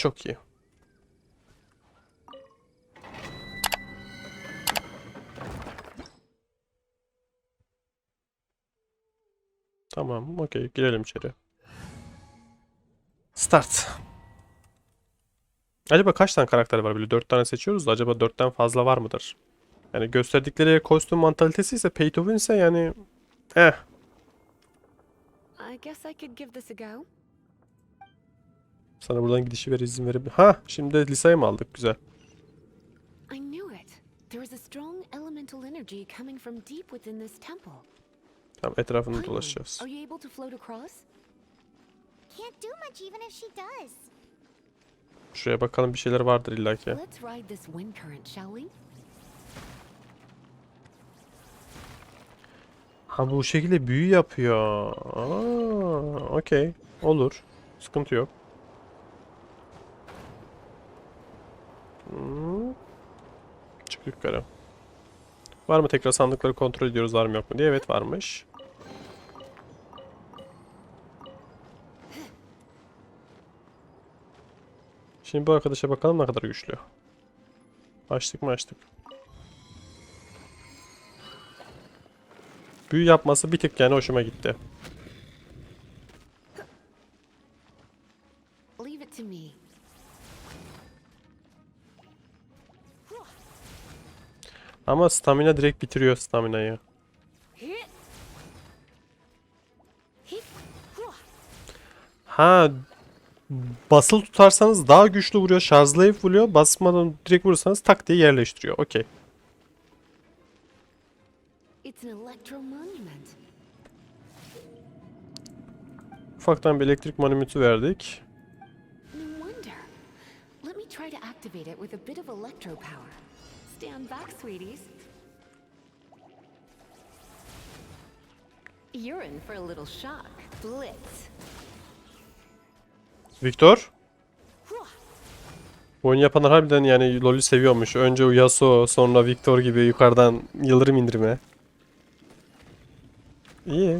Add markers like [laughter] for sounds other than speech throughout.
Çok iyi. Tamam, okey. Girelim içeri. Start. Acaba kaç tane karakter var? Böyle 4 tane seçiyoruz da acaba 4'ten fazla var mıdır? Yani gösterdikleri kostüm mantalitesi ise pay to win ise yani eh. I guess I could give this a go. Sana buradan gidişi ver izin verebilirim. Ha şimdi liseyi mi aldık? Güzel. Tamam etrafını dolaşacağız. Şuraya bakalım bir şeyler vardır illaki. Ha bu şekilde büyü yapıyor. Aa, okey. Olur. Sıkıntı yok. Yukarı. Var mı tekrar sandıkları kontrol ediyoruz var mı yok mu diye. Evet varmış. Şimdi bu arkadaşa bakalım ne kadar güçlü. Açtık mı açtık. Büyü yapması bir tık yani hoşuma gitti. Ama stamina direkt bitiriyor staminayı. Ha basılı tutarsanız daha güçlü vuruyor. Şarjlayıp vuruyor. Basmadan direkt vurursanız tak diye yerleştiriyor. Okey. Ufaktan bir elektrik monümütü verdik. No wonder. Let me try to activate it with a bit of electro power. Stand back, sweeties. You're in for a little shock. Blitz. Victor? Bu oyunu yapanlar harbiden yani LoL'ü seviyormuş. Önce Yasuo sonra Victor gibi yukarıdan yıldırım indirme. İyi.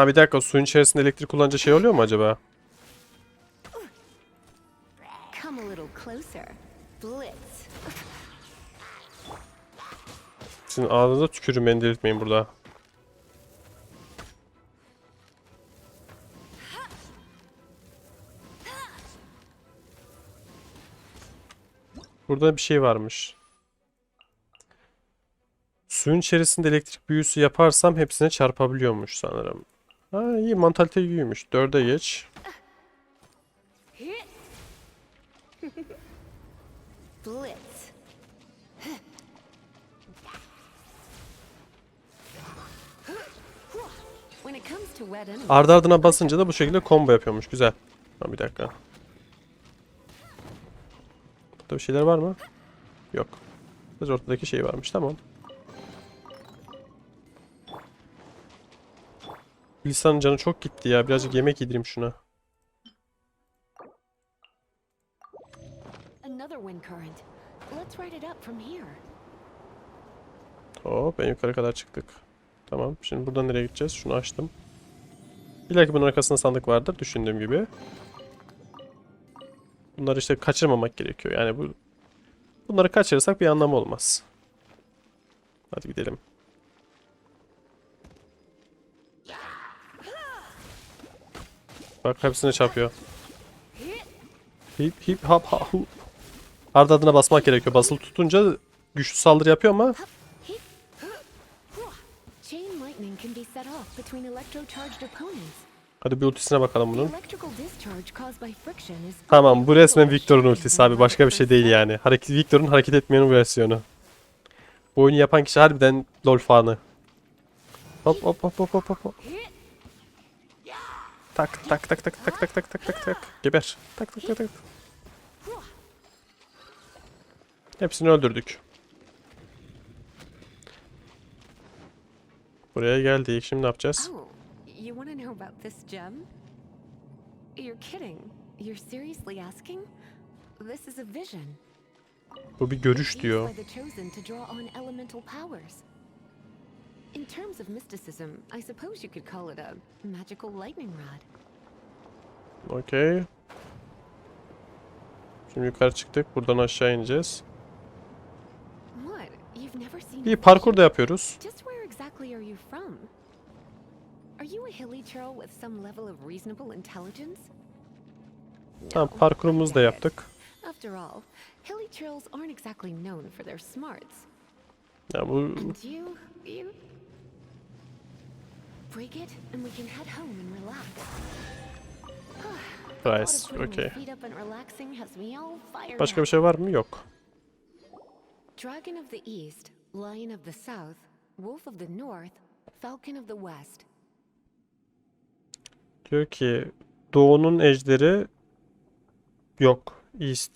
Ha bir dakika suyun içerisinde elektrik kullanınca şey oluyor mu acaba? Sizin ağzınıza tükürüm beni delirtmeyin burada. Burada bir şey varmış. Suyun içerisinde elektrik büyüsü yaparsam hepsine çarpabiliyormuş sanırım. Ha iyi mantalite iyiymiş. Dörde geç. Blitz. Ardı ardına basınca da bu şekilde combo yapıyormuş. Güzel. Ha, bir dakika. Burada bir şeyler var mı? Yok. Sadece ortadaki şey varmış. Tamam. Lisa'nın canı çok gitti ya. Birazcık yemek yedireyim şuna. Hop en yukarı kadar çıktık. Tamam. Şimdi buradan nereye gideceğiz? Şunu açtım. İlla ki bunun arkasında sandık vardır. Düşündüğüm gibi. Bunları işte kaçırmamak gerekiyor. Yani bu bunları kaçırırsak bir anlamı olmaz. Hadi gidelim. Bak hepsine çarpıyor. Hip hip hop ha hu. Ardı adına basmak gerekiyor. Basılı tutunca güçlü saldırı yapıyor ama hadi bir ultisine bakalım bunun. Tamam bu resmen Victor'un ultisi abi başka bir şey değil yani. Hareket Victor'un hareket etmeyen versiyonu. Bu oyunu yapan kişi harbiden LoL fanı. Hop hop hop hop hop, hop. Tak tak tak tak tak tak tak tak tak tak. Geber. Tak tak tak tak. Hepsini öldürdük. Buraya geldik. Şimdi ne yapacağız? Oh, you want to know about this gem? You're kidding. You're seriously asking? This is a vision. Bu bir görüş diyor. In terms of mysticism, I suppose you could call it a magical lightning rod. Okey. Şimdi yukarı çıktık. Buradan aşağı ineceğiz. Bir parkur da yapıyoruz. Tamam parkurumuzu da yaptık. After all, hilly churls aren't exactly known for their smarts. Ya bu And you, you... Break it, and we can head home and relax. [sighs] all fired Başka bir şey var mı? Yok. Dragon of the East, Lion of the South, Wolf of the North, Falcon of the West. Diyor ki doğunun ejderi yok. East.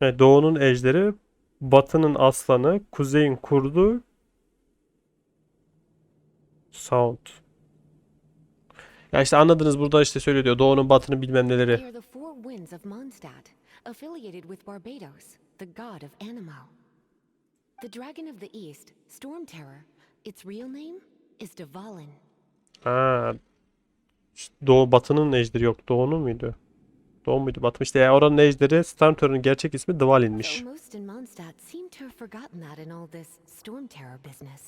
Evet, doğunun ejderi, batının aslanı, kuzeyin kurdu, South. Ya işte anladınız burada işte söylüyor diyor. Doğunun batının bilmem neleri. The four winds of Mondstadt, affiliated with Barbados, the god of Animo. The Dragon of the East, Storm Terror, its real name is Dvalin. Ha. Doğu batının ejderi yok. Doğunun muydu? Doğu muydu? Batı? İşte ya oranın ejderi Stormterror'ın gerçek ismi Dvalin'miş. Most in Mondstadt seem to have forgotten that in all this Storm Terror business.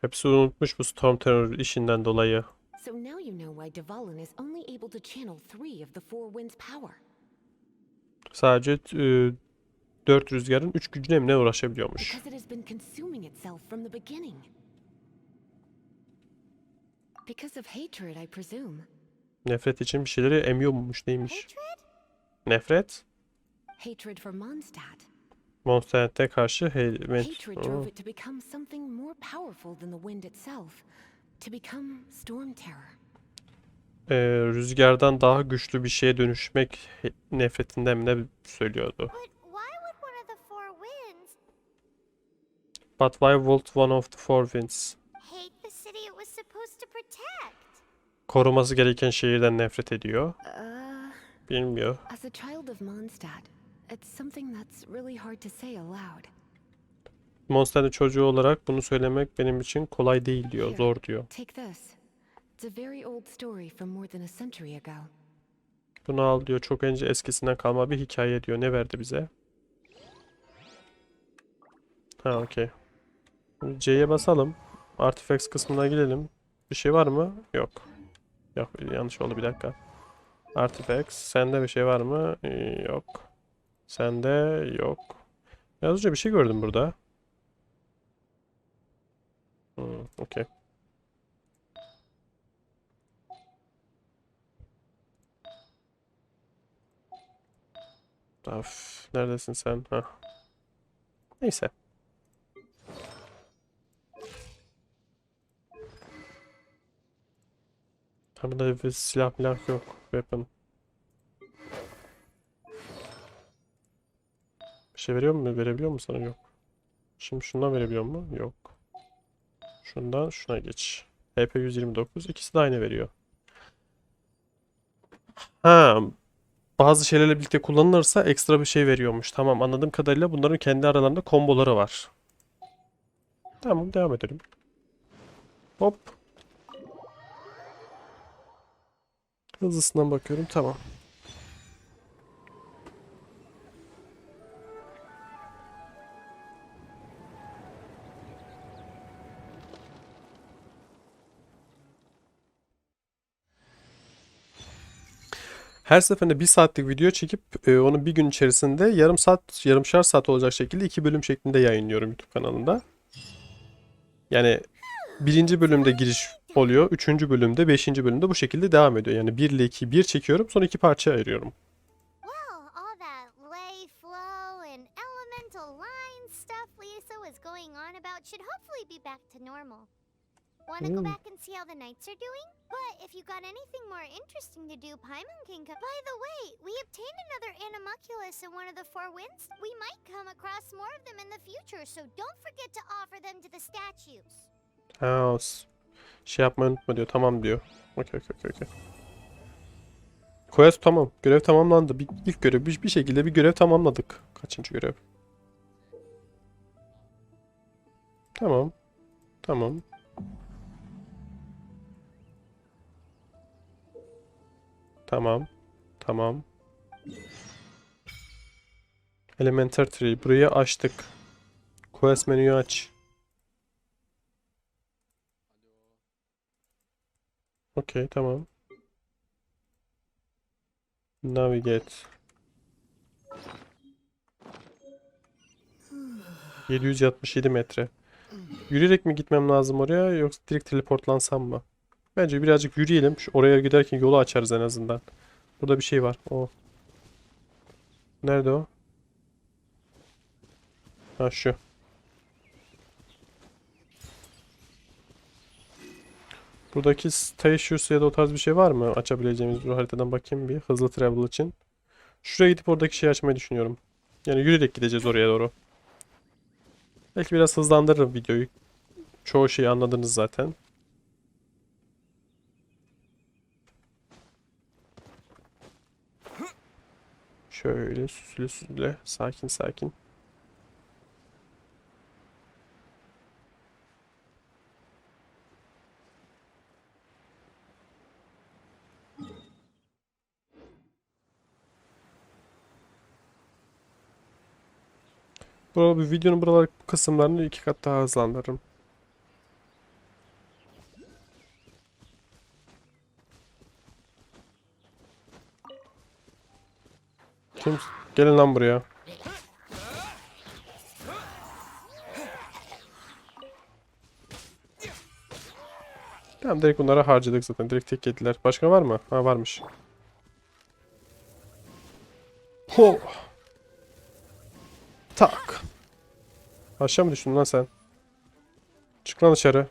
Hepsi unutmuş bu Stormterror işinden dolayı. So now you know why Dvalin is only able to channel three of the four winds' power. Sadece e, dört rüzgarın üç gücüne mi ne uğraşabiliyormuş. Because it has been consuming itself from the beginning. Because of hatred, I presume. Nefret için bir şeyleri emiyormuş neymiş. Hatred? Nefret. Hatred for Mondstadt. Monster'e karşı. Hatred drove it to become something more powerful than the wind itself. To become Storm Terror. Ee, rüzgardan daha güçlü bir şeye dönüşmek nefretinden mi ne söylüyordu. But why would one of the four winds But why would one of the four winds? hate the city it was supposed to protect? Koruması gereken şehirden nefret ediyor. Uh, Bilmiyor. as a child of Mondstadt, it's something that's really hard to say aloud. Monster'ın çocuğu olarak bunu söylemek benim için kolay değil diyor. Zor diyor. Take this. It's a very old story from more than a century ago. Bunu al diyor. Çok önce eskisinden kalma bir hikaye diyor. Ne verdi bize? Ha okey. C'ye basalım. Artifacts kısmına gidelim. Bir şey var mı? Yok. Yok yanlış oldu bir dakika. Artifacts. Sende bir şey var mı? Yok. Sende yok. Ya az önce bir şey gördüm burada. Hmm, okey. Of, neredesin sen? Hah. Neyse. Ha burada bir silah milah yok. Weapon. Bir şey veriyor mu? Verebiliyor mu sana? Yok. Şimdi şundan verebiliyor mu? Yok. Şundan şuna geç. HP 129. İkisi de aynı veriyor. Ha, bazı şeylerle birlikte kullanılırsa ekstra bir şey veriyormuş. Tamam anladığım kadarıyla bunların kendi aralarında komboları var. Tamam devam edelim. Hop. Hızlısından bakıyorum tamam. Her seferinde bir saatlik video çekip e, onu bir gün içerisinde yarım saat, yarımşar saat olacak şekilde iki bölüm şeklinde yayınlıyorum YouTube kanalında. Yani birinci bölümde giriş oluyor, üçüncü bölümde, beşinci bölümde bu şekilde devam ediyor. Yani bir ile iki, bir çekiyorum, sonra iki parça ayırıyorum. Well, Want to go back and see how the knights are doing? But if you got anything more interesting to do, Paimon can come. By the way, we obtained another Animalculus in one of the Four Winds. We might come across more of them in the future, so don't forget to offer them to the statues. Ha, o s- şey yapmayı unutma diyor. Tamam diyor. Okey okey okey. okey. Quest tamam. Görev tamamlandı. Bir, ilk görev bir, bir şekilde bir görev tamamladık. Kaçıncı görev? Tamam. Tamam. Tamam. Tamam. Elementar Tree. Burayı açtık. Quest menüyü aç. Okey tamam. Navigate. 767 metre. Yürüyerek mi gitmem lazım oraya yoksa direkt teleportlansam mı? Bence birazcık yürüyelim. Şu oraya giderken yolu açarız en azından. Burada bir şey var. O. Nerede o? Ha şu. Buradaki Statius ya da o tarz bir şey var mı? Açabileceğimiz bir haritadan bakayım bir. Hızlı travel için. Şuraya gidip oradaki şeyi açmayı düşünüyorum. Yani yürüyerek gideceğiz oraya doğru. Belki biraz hızlandırırım videoyu. Çoğu şeyi anladınız zaten. Şöyle süslü süslü, sakin sakin. Bu videonun buralar kısımlarını iki kat daha hızlandırırım. Kim? Gelin lan buraya. Tamam direkt bunları harcadık zaten. Direkt tek yediler. Başka var mı? Ha varmış. Ho. Tak. Aşağı mı düştün lan sen? Çık lan dışarı.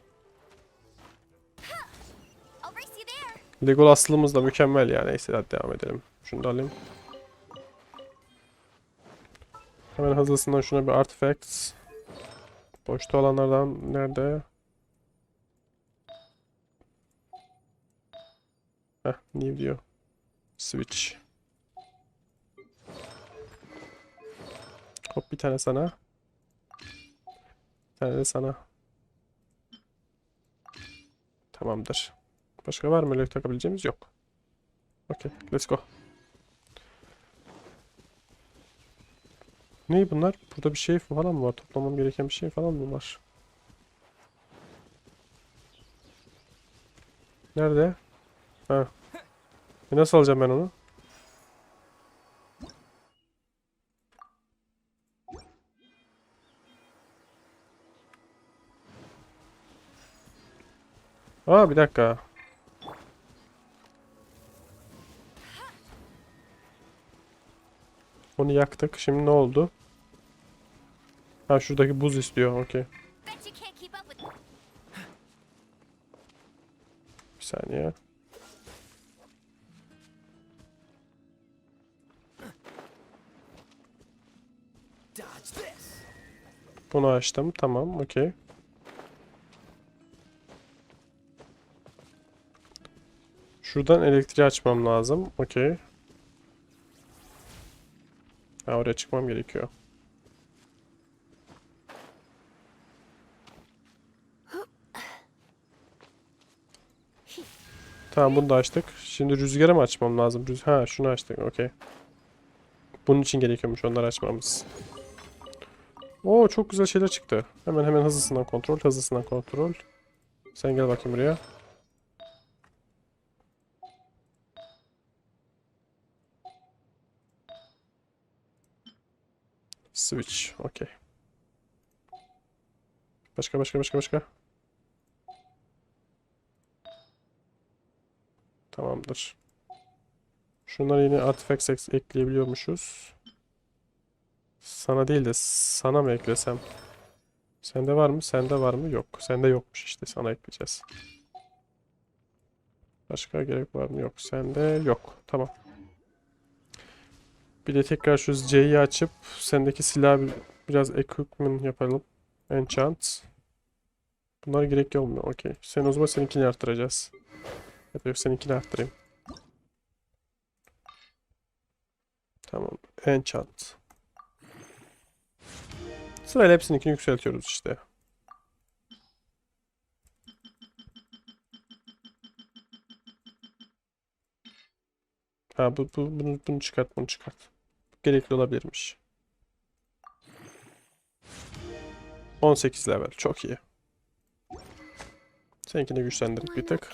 Legolas'lığımız da mükemmel ya. Neyse hadi devam edelim. Şunu da alayım. Hemen hızlısından şuna bir artifacts. Boşta olanlardan nerede? Heh, new diyor. Switch. Hop bir tane sana. Bir tane de sana. Tamamdır. Başka var mı öyle takabileceğimiz? Yok. Okey, let's go. Ne bunlar? Burada bir şey falan mı var? Toplamam gereken bir şey falan mı var? Nerede? Ha. E nasıl alacağım ben onu? Aa bir dakika. Onu yaktık. Şimdi ne oldu? Ha şuradaki buz istiyor. Okey. Bir saniye. Bunu açtım. Tamam. Okey. Şuradan elektriği açmam lazım. Okey. Ha oraya çıkmam gerekiyor. Tamam bunu da açtık. Şimdi rüzgarı mı açmam lazım? Rüz ha şunu açtık. Okey. Bunun için gerekiyormuş onları açmamız. Oo çok güzel şeyler çıktı. Hemen hemen hızlısından kontrol, hızlısından kontrol. Sen gel bakayım buraya. Switch. Okey. Başka başka başka başka. Tamamdır. Şunları yine artifacts ek- ekleyebiliyormuşuz. Sana değil de sana mı eklesem? Sende var mı? Sende var mı? Yok. Sende yokmuş işte. Sana ekleyeceğiz. Başka gerek var mı? Yok. Sende yok. Tamam. Bir de tekrar şu C'yi açıp sendeki silahı bir- biraz equipment yapalım. Enchant. Bunlar gerek olmuyor. Okey. Sen o zaman seninkini arttıracağız. Ya da yok seninkini arttırayım. Tamam. Enchant. Sırayla hepsininkini yükseltiyoruz işte. Ha bu, bu bunu, bunu çıkart bunu çıkart. Gerekli olabilirmiş. 18 level çok iyi. Seninkini güçlendirdik bir tık.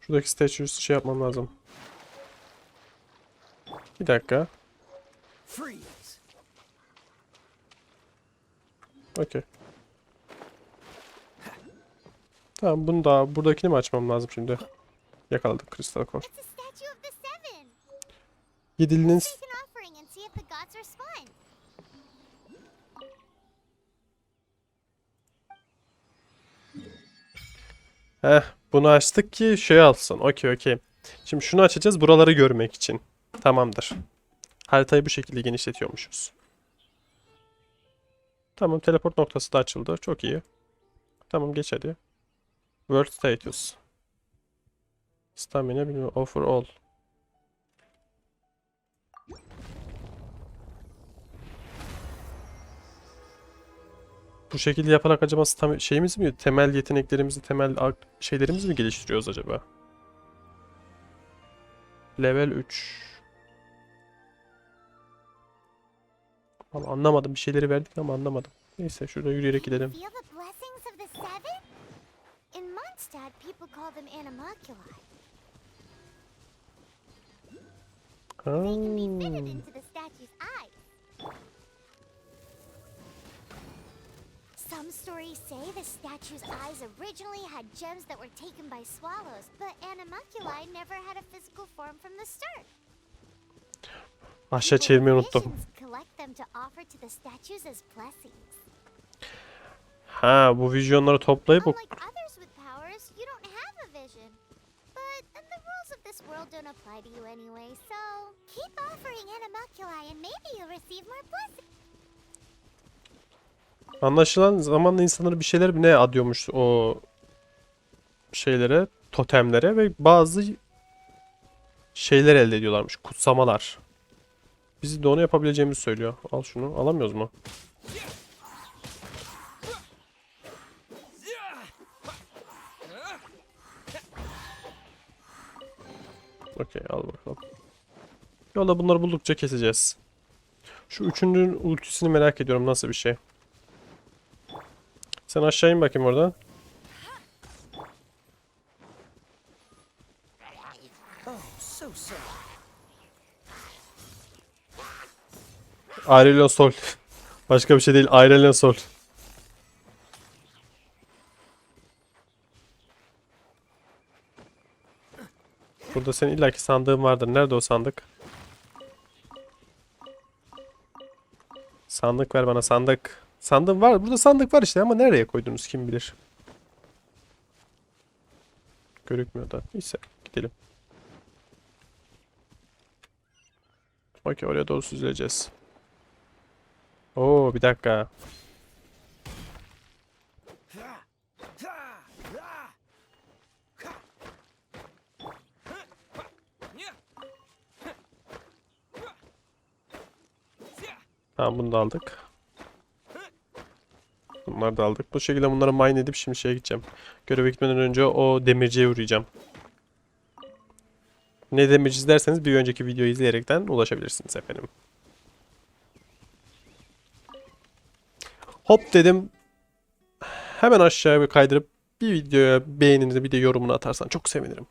Şuradaki statues şey yapmam lazım. Bir dakika. Okey. Tamam bunu da buradakini mi açmam lazım şimdi? Yakaladık the seven. Yedilinin Make an offering and see if the gods respond. Heh, bunu açtık ki şey alsın. Okey okey. Şimdi şunu açacağız buraları görmek için. Tamamdır. Haritayı bu şekilde genişletiyormuşuz. Tamam teleport noktası da açıldı. Çok iyi. Tamam geç hadi. World status. Stamina bilmiyorum. Offer all. Bu şekilde yaparak acaba stam- şeyimiz mi, temel yeteneklerimizi, temel şeylerimizi mi geliştiriyoruz acaba? Level 3. Ama anlamadım. Bir şeyleri verdik ama anlamadım. Neyse şurada yürüyerek gidelim. Feel Some stories say the statue's eyes originally had gems that were taken by swallows, but animalculi never had a physical form from the start. Aşağı çevirmeyi unuttum. visions collect them to offer to the statues as blessings. Ha bu vizyonları toplayıp o Anlaşılan zamanla insanlar bir şeyler ne adıyormuş o şeylere, totemlere ve bazı şeyler elde ediyorlarmış. Kutsamalar. Biz de onu yapabileceğimizi söylüyor. Al şunu. Alamıyoruz mu? Okey al bakalım. Yolda bunları buldukça keseceğiz. Şu üçüncünün ultisini merak ediyorum nasıl bir şey. Sen aşağı in bakayım oradan. Aurelion Sol. [laughs] Başka bir şey değil. Aurelion Sol. Burada senin illaki sandığın vardır. Nerede o sandık? Sandık ver bana sandık. Sandığım var. Burada sandık var işte ama nereye koydunuz kim bilir. Görükmüyor da. Neyse gidelim. Okey oraya doğru süzüleceğiz. Oo bir dakika. Tamam bunu da aldık. Bunları da aldık. Bu şekilde bunları mine edip şimdi şeye gideceğim. Göreve gitmeden önce o demirciye uğrayacağım. Ne demirci derseniz bir önceki videoyu izleyerekten ulaşabilirsiniz efendim. Hop dedim. Hemen aşağıya bir kaydırıp bir videoya beğeninizi bir de yorumunu atarsan çok sevinirim.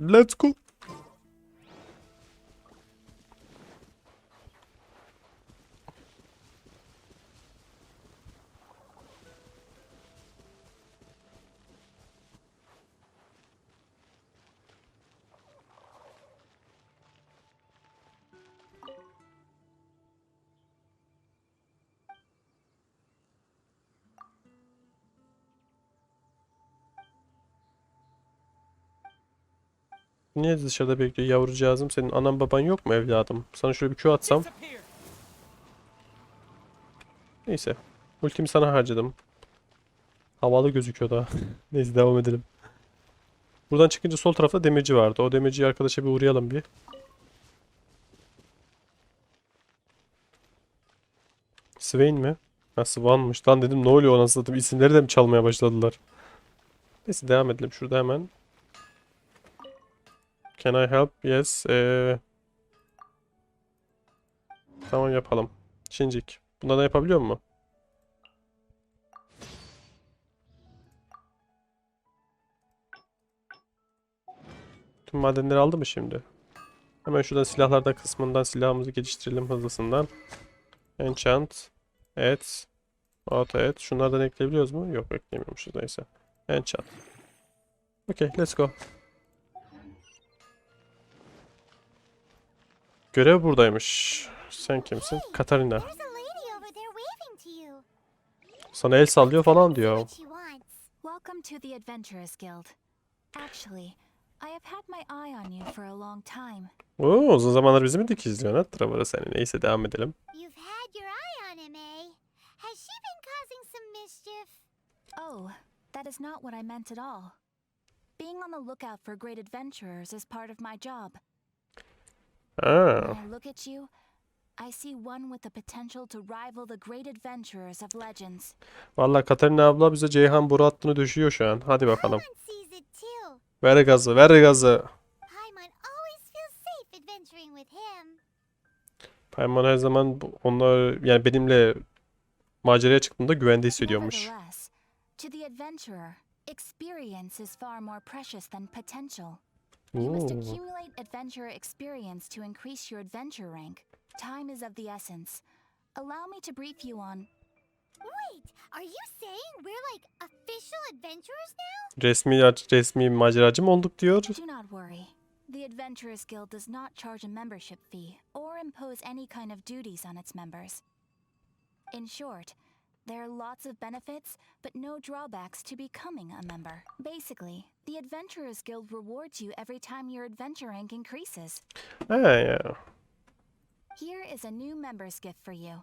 Let's go. Niye dışarıda bekliyor yavrucağızım? Senin anan baban yok mu evladım? Sana şöyle bir Q atsam. Neyse. Ultimi sana harcadım. Havalı gözüküyor da. [laughs] Neyse devam edelim. Buradan çıkınca sol tarafta demirci vardı. O demirciyi arkadaşa bir uğrayalım bir. Swain mi? Ha Swan'mış. Lan dedim ne oluyor anasını satayım. İsimleri de mi çalmaya başladılar? Neyse devam edelim. Şurada hemen Can I help? Yes. Ee, tamam yapalım. Şincik. Bundan da yapabiliyor mu? Tüm madenleri aldı mı şimdi? Hemen şuradan silahlardan kısmından silahımızı geliştirelim hızlısından. Enchant. Et. Auto et. Şunlardan ekleyebiliyoruz mu? Yok ekleyemiyormuşuz neyse. Enchant. Okay, let's go. Görev buradaymış. Sen kimsin? Katarina. Sana el sallıyor falan diyor. Welcome to the Adventurers Guild. Actually, I have had my eye on you for a long time. Oo, uzun zamandır bizi mi dikizliyorsun ha? Travara seni. Neyse devam edelim. You've had your eye on him, eh? Has she been causing some mischief? Oh, that is not what I meant at all. Being on the lookout for great adventurers is part of my job. Aa, When I look at you, I see one with the potential to rival the great adventurers of legends. vallahi Katarina abla bize Ceyhan boru hattını düşüyor şu an. Hadi bakalım. Ver gazı, ver gazı. Paimon her zaman onlar yani benimle maceraya çıktığımda güvende hissediyormuş. To the adventurer, experience is far more precious than potential. You must Oo. accumulate adventure experience to increase your adventure rank. Time is of the essence. Allow me to brief you on Wait, are you saying we're like official adventurers now? Resmi resmi maceracı mı olduk diyor. Do not worry. The Adventurers Guild does not charge a membership fee or impose any kind of duties on its members. In short, there are lots of benefits, but no drawbacks to becoming a member. Basically, the Adventurers Guild rewards you every time your adventure rank increases. He ya. Here is a new member's gift for you.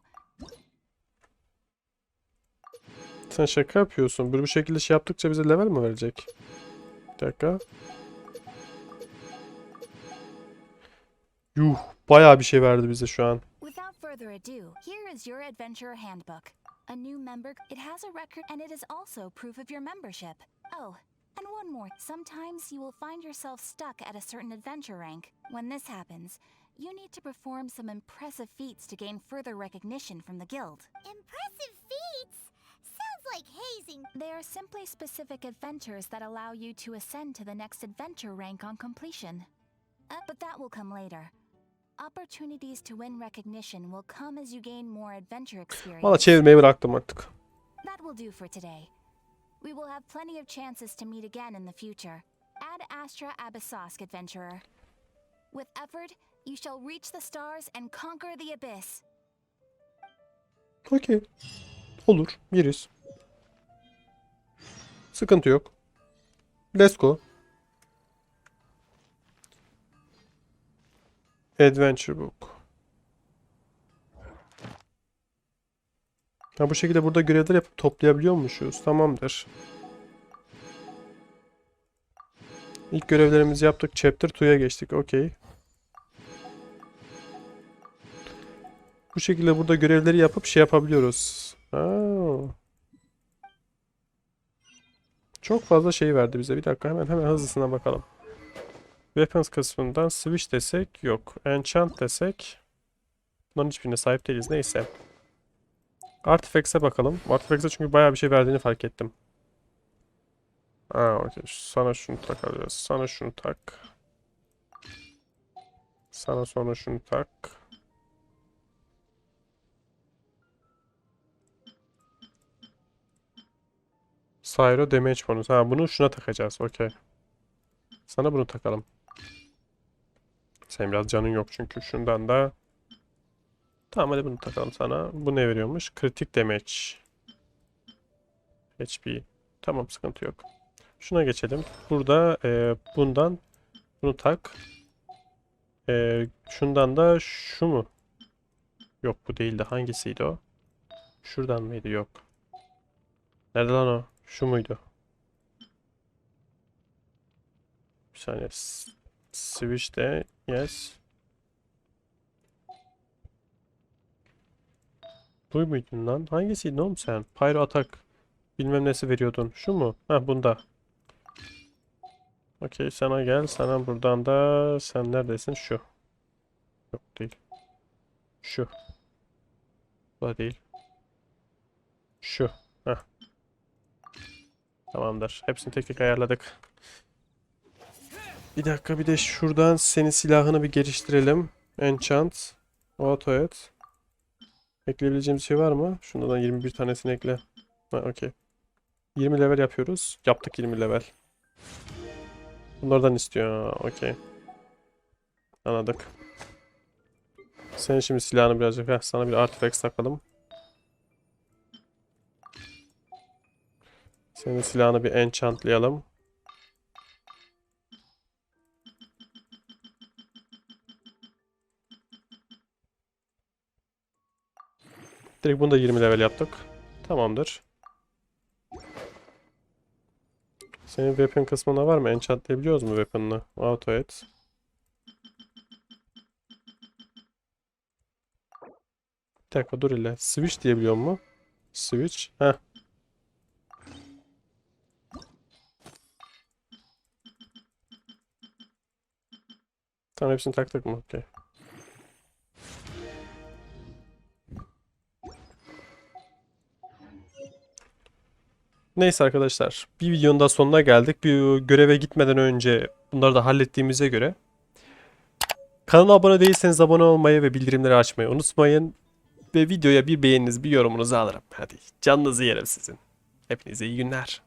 Sen şaka yapıyorsun. Böyle bu şekilde şey yaptıkça bize level mi verecek? Bir dakika. Yuh, bayağı bir şey verdi bize şu an. Without further ado, here is your adventurer handbook. A new member, it has a record and it is also proof of your membership. Oh, and one more. Sometimes you will find yourself stuck at a certain adventure rank. When this happens, you need to perform some impressive feats to gain further recognition from the guild. Impressive feats? Sounds like hazing. They are simply specific adventures that allow you to ascend to the next adventure rank on completion. Uh, but that will come later. Valla çevirmeyi bıraktım artık. That will do for today. We will have plenty of chances to meet again in the future. Ad Astra Abyssosk, adventurer. With effort, you shall reach the stars and conquer the abyss. Okey. Olur. Yeriz. Sıkıntı yok. Let's go. Adventure Book. Ha bu şekilde burada görevler yapıp toplayabiliyormuşuz. Tamamdır. İlk görevlerimizi yaptık. Chapter 2'ya geçtik. Okey. Bu şekilde burada görevleri yapıp şey yapabiliyoruz. Aa. Çok fazla şey verdi bize. Bir dakika hemen hemen hızlısına bakalım. Weapons kısmından switch desek yok. Enchant desek bunların hiçbirine sahip değiliz. Neyse. Artifacts'e bakalım. Artifacts'e çünkü bayağı bir şey verdiğini fark ettim. Aa, okey. Sana şunu takarız. Sana şunu tak. Sana sonra şunu tak. Syro damage bonus. Ha bunu şuna takacağız. Okey. Sana bunu takalım. Sen biraz canın yok çünkü şundan da. Tamam hadi bunu takalım sana. Bu ne veriyormuş? Kritik damage. HP. Tamam sıkıntı yok. Şuna geçelim. Burada e, bundan bunu tak. E, şundan da şu mu? Yok bu değildi. Hangisiydi o? Şuradan mıydı? Yok. Nerede lan o? Şu muydu? Bir saniye. S- Switch de yes. Bu muydun lan? Hangisiydi oğlum sen? Pyro atak bilmem nesi veriyordun. Şu mu? Ha bunda. Okey sana gel. Sana buradan da sen neredesin? Şu. Yok değil. Şu. Bu da değil. Şu. Heh. Tamamdır. Hepsini tek tek ayarladık. Bir dakika bir de şuradan senin silahını bir geliştirelim. Enchant. Auto et. Ekleyebileceğim bir şey var mı? Şundan 21 tanesini ekle. Ha, okey. 20 level yapıyoruz. Yaptık 20 level. Bunlardan istiyor. Okey. Anladık. Sen şimdi silahını birazcık heh, sana bir artifact takalım. Senin silahını bir enchantlayalım. Direkt bunu da 20 level yaptık. Tamamdır. Senin weapon kısmına var mı? Enchantlayabiliyoruz mu weapon'ını? Auto et. Bir dakika dur ile. Switch diyebiliyor mu? Switch. Heh. Tamam hepsini taktık mı? Okey. Neyse arkadaşlar, bir videonun da sonuna geldik. Bir göreve gitmeden önce bunları da hallettiğimize göre kanala abone değilseniz abone olmayı ve bildirimleri açmayı unutmayın. Ve videoya bir beğeniniz, bir yorumunuzu alırım. Hadi canınızı yerim sizin. Hepinize iyi günler.